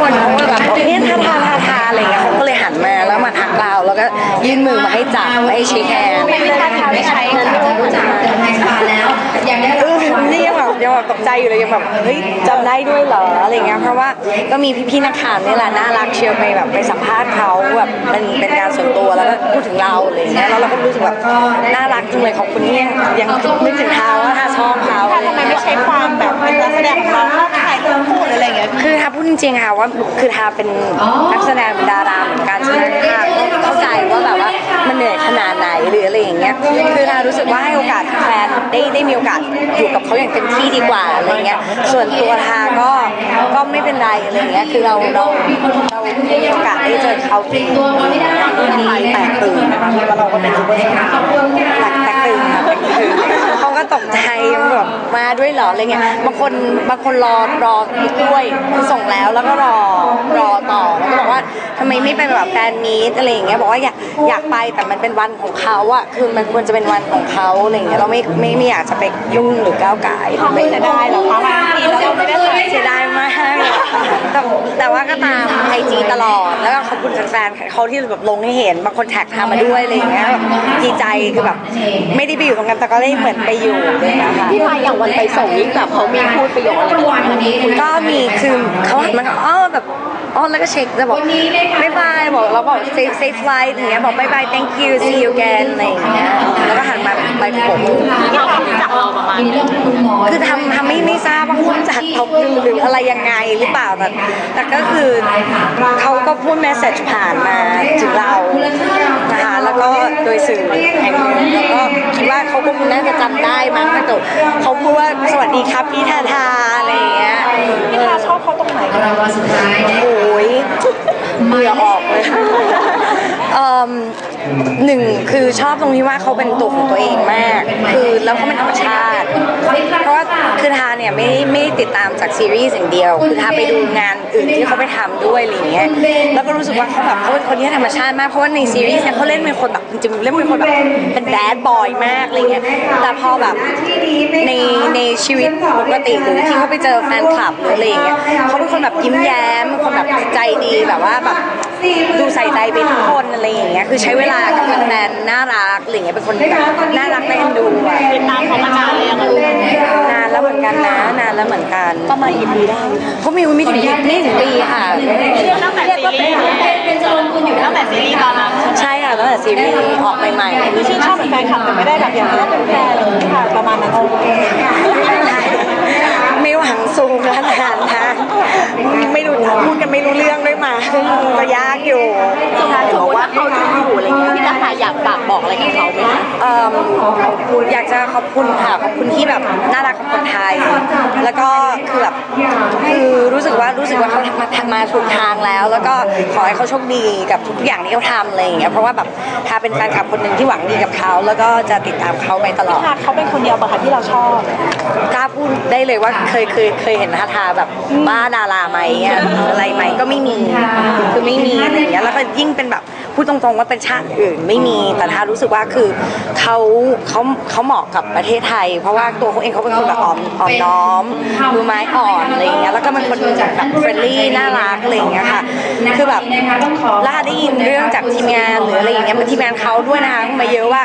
คนเขาแบบเนี่ยทาทาทาทาอะไรเงี้ยเขาก็เลยหันมาแล้วมาทักเราแล้วก็ยื่นมือมาให้จับให้ชี้แฮนด์ไม่ทาทาไม่ใช้เงินที่จะรู้จักเดินไฮสปาแล้ว อยากได้ เออนี่ ยังแบบตกใจอยู่เลยยังแบบเฮ้ยจำได้ด้วยเหรออะไรเงี้ยเพราะว่าก็มีพี่ๆนักข่าวนี่แหละน่ารักเชียวไปแบบไปสัมภาษณ์เขาแบบเป็นเป็นการส่วนตัวแล้วก็พูดถึงเราอะไรเงี้ยแล้วเราก็รู้สึกแบบน่ารักจังเลยขอบคุณที่ยังยังนึกถึงเขาว่าถ้าชอบเขาทำไมไม่ใช้ความแบบเป็นนักแสดงของเราเข้าถ่ายรูปคู่หรือะไรเงี้ยคือถ้าพูดจริงๆค่ะว่าคือทาเป็นนักแสดงเป็นดาราเหมือนกันฉะนั้นค่ะเข้าใจว่าแบบว่ามันเหนื่อยขนาดไหนหรืออะไรอย่างเงี้ยคือทารู้สึกว่าให้โอกาสแฟนได้ได้มีโอกาสอยู่กับเขาอย่างเต็มที่ดีกว่าอะไรเงี้ยส่วนตัวทาก็ก็ไม่เป็นไรอะไรเงี้ยคือเราเราเรามีโอกาสได้เจอเขาที่ดีแตกตื่นนะคะเพราะว่าเราก็เป็นซูเปอร์สตาร์แตกแตกตื่นค่ะแตกตื่นเขาก็ตกใจแบบมาด้วยเหรออะไรเงี้ยบางคนบางคนรอรอด้วยส่งแล้วแล้วก็รอ ทำไมไม่ไปแบบแฟนมีตอะไรอย่างเงี้ยบอกว่าอยากอยากไปแต่มันเป็นวันของเขาอะคือมันควรจะเป็นวันของเขาอะไรอย่างเงี้ยเราไม่ไม่ไม่อยากจะไปยุ่งหรือก้าวไก่ายไม่จะได้เหรอคะบางทีแล้วเราไม่ได้ถ่ายเสียดายมากแต่แต่ว่าก็ตามไอจีตลอดแล้วก็ขอบคุณแฟนๆเขาที่แบบลงให้เห็นบางคนแท็กทำมาด้วยอะไรอย่างเงี้ยแบบดีใจคือแบบไม่ได้ไปอยู่ตรงนั้นแต่ก็ได้เหมือนไปอยู่เลยนะคะพี่พายอย่างวันไปส่งนี่แบบเขามีพูดประโยคอะไรบ้างวันนี้ก็มีคือเขาหันมาก็อ๋อแบบ อ๋อแล้วก็เช็คจะบอกบายบายบอกเราบอก safe safe flight อย่างเงี้ยบอกบายบาย thank you see you again อะไรอย่างเงี้ยแล้วก็หันมาไปโบกมือเขารู้จักเราประมาณมีเรื่องคุณหมอคือทำทำไม่ไม่ทราบว่ารู้จักเขาหรือหรืออะไรยังไงหรือเปล่าแต่แต่ก็คือเขาก็พูดเมสเซจผ่านมาถึงเรานะคะแล้วก็โดยสื่อแห่งหนึ่งแล้วก็คิดว่าเขาก็คงน่าจะจำได้มั้งถ้าเกิดเขาพูดว่าสวัสดีครับพี่ทาทาอะไรอย่างเงี้ยพี่ทาชอบเขาตรงไหนเราวันสุดท้ายเนี่ยโอ้ย เหงื่อออกเลย เอิ่ม หนึ่งคือชอบตรงที่ว่าเขาเป็นตัวของตัวเองมาก คือแล้วเขาเป็นธรรมชาติ เพราะว่าคือทาเนี่ยไม่ไม่ติดตามจากซีรีส์อย่างเดียว คือทาไปดูงานอื่นที่เขาไปทำด้วยอะไรเงี้ยแล้วก็รู้สึกว่าเขาแบบเขาเป็นคนที่ธรรมชาติมากเพราะว่าในซีรีส์เนี่ยเขาเล่นเป็นคนแบบจริงๆเล่นเป็นคนแบบเป็นแบดบอยมากอะไรเงี้ยแต่พอแบบในในชีวิตปกติหรือที่เขาไปเจอแฟนคลับหรืออะไรเงี้ยเขาเป็นคนแบบยิ้มแย้มเป็นคนแบบใจดีแบบว่าแบบ ดูใส่ใจไปทุกคนอะไรอย่างเงี้ยคือใช้เวลากับแฟนๆน่ารักอะไรเงี้ยเป็นคนแบบน่ารักน่าเอ็นดูอะติดตามเขามานานเลยยังไงนานแล้วเหมือนกันนะนานแล้วเหมือนกันประมาณกี่ปีได้เขามีไม่ถึงปีไม่ถึงปีค่ะตั้งแต่ซีรีส์เป็นจะลงทุนอยู่ตั้งแต่ซีรีส์ตอนนั้นใช่ค่ะตั้งแต่ซีรีส์ออกใหม่ๆคือชื่นชอบเป็นแฟนคลับแต่ไม่ได้แบบอย่างนี้เป็นแฟนเลยค่ะประมาณนั้นไม่หวังสูงขนาดนั้นนะไม่รู้พูดกันไม่รู้เรื่องด้วย มาก็ยากอยู่สุดท้ายสมมติว่าเขาจะอยู่อะไรเงี้ยพี่ทาอยากฝากบอกอะไรกับเขาไหมคะเอิ่มอยากจะขอบคุณค่ะขอบคุณที่แบบน่ารักกับคนไทย แล้วก็คือแบบคือรู้สึกว่ารู้สึกว่าเขามาทำมาถูกทางแล้ว แล้วก็ขอให้เขาโชคดีกับทุกอย่างที่เขาทำอะไรอย่างเงี้ยเพราะว่าแบบทาเป็นแฟนคลับคนหนึ่งที่หวังดีกับเขา แล้วก็จะติดตามเขาไปตลอดทาเขาเป็นคนเดียวปะคะที่เราชอบกล้าพูดได้เลยว่าเคยเคยเคยเห็นทาทาแบบบ้าดาราไหมอะอะไรไหม ก็ไม่มีคือไม่มีอะไรอย่างเงี้ยแล้วก็ยิ่งเป็นแบบพูดตรงๆว่าเป็นชาติอื่นไม่มีแต่ทารู้สึกว่าคือเขาเขาเขาเหมาะกับประเทศไทย เพราะว่าตัวเขาเองเขาเป็นคนแบบอ่อมอ่อมน้อมมือไม้อ่อนอะไรอย่างเงี้ยแล้วก็เป็นคนแบบเฟรนลี่น่ารักอะไรอย่างเงี้ยค่ะคือแบบล่าได้ยินเรื่องจากทีมงานหรืออะไรอย่างเงี้ยมันทีมงานเขาด้วยนะคะมาเยอะว่า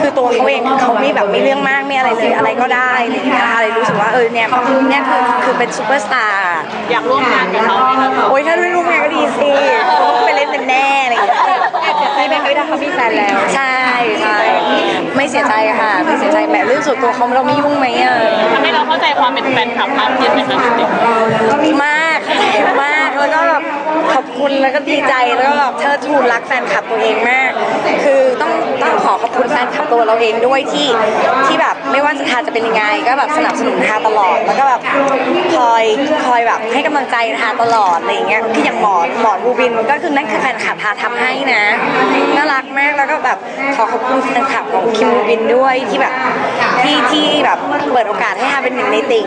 คือตัวเขาเองเขาไม่แบบไม่เรื่องมากไม่อะไรเลยอะไรก็ได้อะไรอย่างเงี้ยอะไรรู้สึกว่าเออเนี่ยเนี่ยคือคือเป็นซูเปอร์สตาร์อยากร่วมงานกับเขาไหมคะโอ้ยถ้าไเสียใจค่ะไม่เสียใจแบบเรื่องส่วนตัวเขาเราไม่ยุ่งไหมอะทำให้เราเข้าใจความเป็นแฟนคลับมากขึ้นไหมคะมากเข้าใจมากแล้วก็แบบขอบคุณ แล้วก็ดีใจแล้วก็เชิดชูรักแฟนคลับตัวเองมาก คือต้องต้องขอขอบคุณแฟนคลับตัวเราเองด้วยที่ที่แบบไม่ว่าจะทาจะเป็นยังไง ก็แบบสนับสนุนทาตลอด แล้วก็แบบคอยคอยแบบให้กำลังใจทาตลอดอะไรอย่างเงี้ยคืออย่างหมอนหมอนบูบินก็คือนั่นคือแฟนคลับทาทำให้นะน่ารักมากแล้วก็แบบขอขอบคุณแฟนคลับของคิมบูบินด้วยที่แบบที่ที่แบบเปิดโอกาสให้ทาเป็นหนึ่งในติ่ง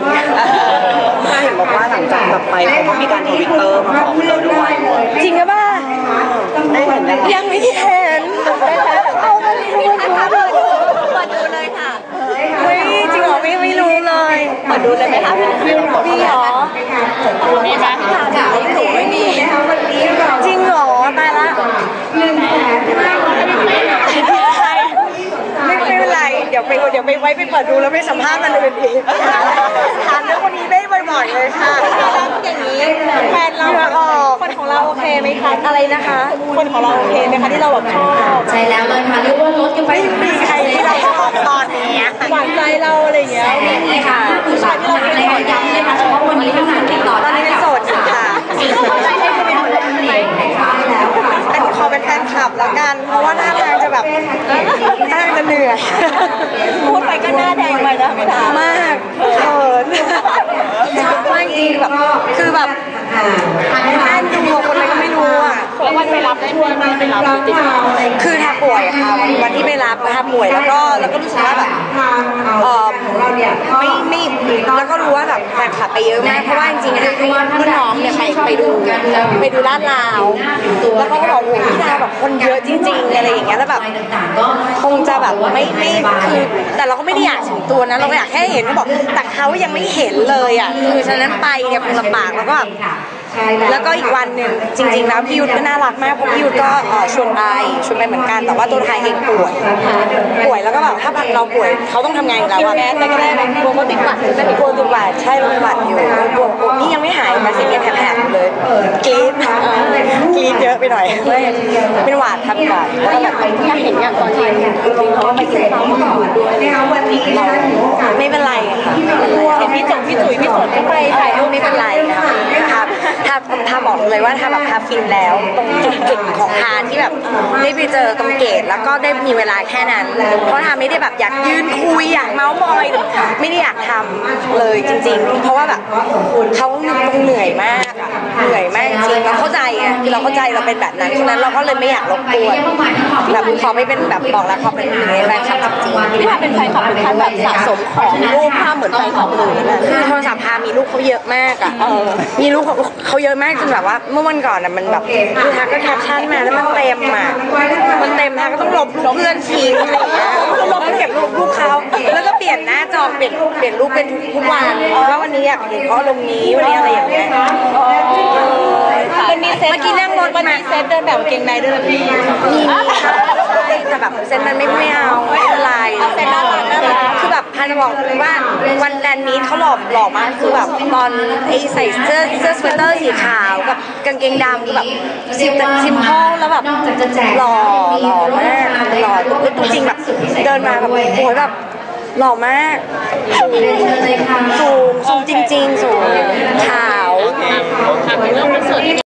ถ้าเห็นบอกว่าหลังจากแบบไปเขาก็มีการทวิตเตอร์มาขอ ยังไม่เห็นเอาไปดูเปิดดูเลยค่ะไม่จริงเหรอไม่ไม่รู้เลยเปดูเลยไหมคะพี่มีเหรอมีไหมค่ะหนูไม่มีจริงเหรอตายละหนึ่งแสนห้าร้อยไม่เป็นไรเดี๋ยวไปเดี๋ยวไปไว้ไปเปิดดูแล้วไปสัมภาษณ์กันอื่นอีกานเรื่องคนนี้ได้บ่อยๆเลยค่ะอย่างนี้แฟนเราออก คนของเราโอเคไหมคะอะไรนะคะ คนของเราโอเคไหมคะที่เราแบบชอบใช่แล้วเลยค่ะเรียกว่าลดกันไปไม่มีใครที่เราชอบตอนนี้หวานใจเราอะไรอย่างเงี้ยนี่ค่ะผู้ชายที่เราเป็นขอย้ำเลยค่ะเฉพาะวันนี้เท่านั้นติดต่อตอนนี้เป็นโสดอยู่ค่ะให้คุณเป็นคนเองนะคะแล้วค่ะเป็นขอเป็นแฟนคลับแล้วกัน เพราะว่าท่าทางจะแบบท่าทางจะเหนื่อยพูดไปก็หน้าแดงไปนะพี่ดามากเขินชอบมากจริงๆแบบคือแบบแม่ดูคนอะไรก็ไม่รู้อะ วันไปรับช่วงไปรับติดต่อ คือทาป่วยอะค่ะวันวันที่ไป รับทาป่วยแล้วก็แล้วก็รู้สึกว่าแบบเออไม่ไม่แล้วก็รู้ว่าแบบแฟนคลับไปเยอะมากเพราะว่าจริงๆอะรุ่นน้องเนี่ยไปไปดูไปดูลาดลาวแล้วเขาก็บอกโอ้โหพี่ดาวแบบคนเยอะจริงๆอะไรอย่างเงี้ยแล้วแบบคงจะแบบไม่ไม่คือแต่เราก็ไม่ได้อยากถึงตัวนะเราอยากแค่เห็นเขาบอกแต่เขายังไม่เห็นเลยอะคือฉะนั้นไปเนี่ยคงลำบากแล้วก็แบบ ใช่แล้วแล้วก็อีกวันหนึ่งจริง ๆ แล้วพี่ยุทธก็น่ารักมากเพราะพี่ยุทธก็เอ่อชวนไปชวนไปเหมือนกัน แต่ว่าตัวไทยเองป่วยป่วยแล้วก็แบบถ้าเราป่วยเขาต้องทำงานกับเราอะแมสไปก็ได้ไหมกลัวเขาติดหวัดหรือจะมีกลัวติดหวัดใช่เราเป็นหวัดอยู่กลัวกลัวนี่ยังไม่หายมาเสียงยังแผลบๆอยู่เลยกรี๊ดกรี๊ดเยอะไปหน่อยไม่เป็นหวัดครับเป็นหวัดแล้วก็แบบ ถ้าเห็นอย่างตอนที่จริงๆเขาก็ไปกินข้าวมาก่อนด้วยนะคะวันนี้นะคะถือโอกาสไม่เป็นไรค่ะเห็นพี่จงพี่จุ๋ยพี่สนก็ไปถ่ายรูปไม่เป็นไรค่ะนะคะถ้าทาบอกเลยว่าทาแบบทาฟินแล้ว ตรงจุดๆของทาที่แบบได้ไปเจอตรงเกตแล้วก็ได้มีเวลาแค่นั้น เพราะทาไม่ได้แบบอยากยืนคุยอยากเมาส์มอยหรือไม่ได้อยากทำเลยจริง ๆ เพราะว่าแบบเขาต้องเหนื่อยมากเหนื่อยมากจริงแล้วเข้า เราเข้าใจเราเป็นแบบนั้นฉะนั้นเราก็เลยไม่อยากรบกวนแบบขอไม่เป็นแบบบอกแล้วขอเป็นหนึ่งในแฟนคลับจริงๆพี่ดาเป็นแฟนคลับถึงขั้นแบบสะสมของรูปภาพเหมือนแฟนคลับเลยนะคือโทรศัพท์พามีลูกเขาเยอะมากอะเออมีลูกเขาเขาเยอะมากจนแบบว่า เมื่อวันก่อนอะมันแบบคือทักก็แคปชั่นมาแล้วมันเต็มอะมันเต็มทักก็ต้องลบรูปเพื่อนทิ้งอะไรอย่างเงี้ยลบเก็บรูปลูกเขาแล้วก็เปลี่ยนหน้าจอเปลี่ยนเปลี่ยนรูปเป็นทุกวันว่าวันนี้อยากเห็นเขาลงนี้วันนี้อะไรอย่างเงี้ยมันมี เซตเมื่อกี้นั่งรถมันมามีเซตเดินแบบกางเกงในด้วยนะพี่มีค่ะใช่แต่แบบเส้นมันไม่ไม่เอาไม่เป็นไรเอาเซตน่ารักน่ารักคือแบบพันจะบอกเลยว่าวันแลนด์นี้เขาหล่อหล่อมากคือแบบตอนไอ้ใส่เสื้อเสื้อสเวตเตอร์สีขาวกับกางเกงดำคือแบบซิมซิมพอลแล้วแบบนอกจากจะแจกหล่อหล่อมากหล่อตัวจริงแบบเดินมาแบบโอ้ยแบบหล่อมากเชิญเลยค่ะสูงสูงจริง ๆ สูงขาว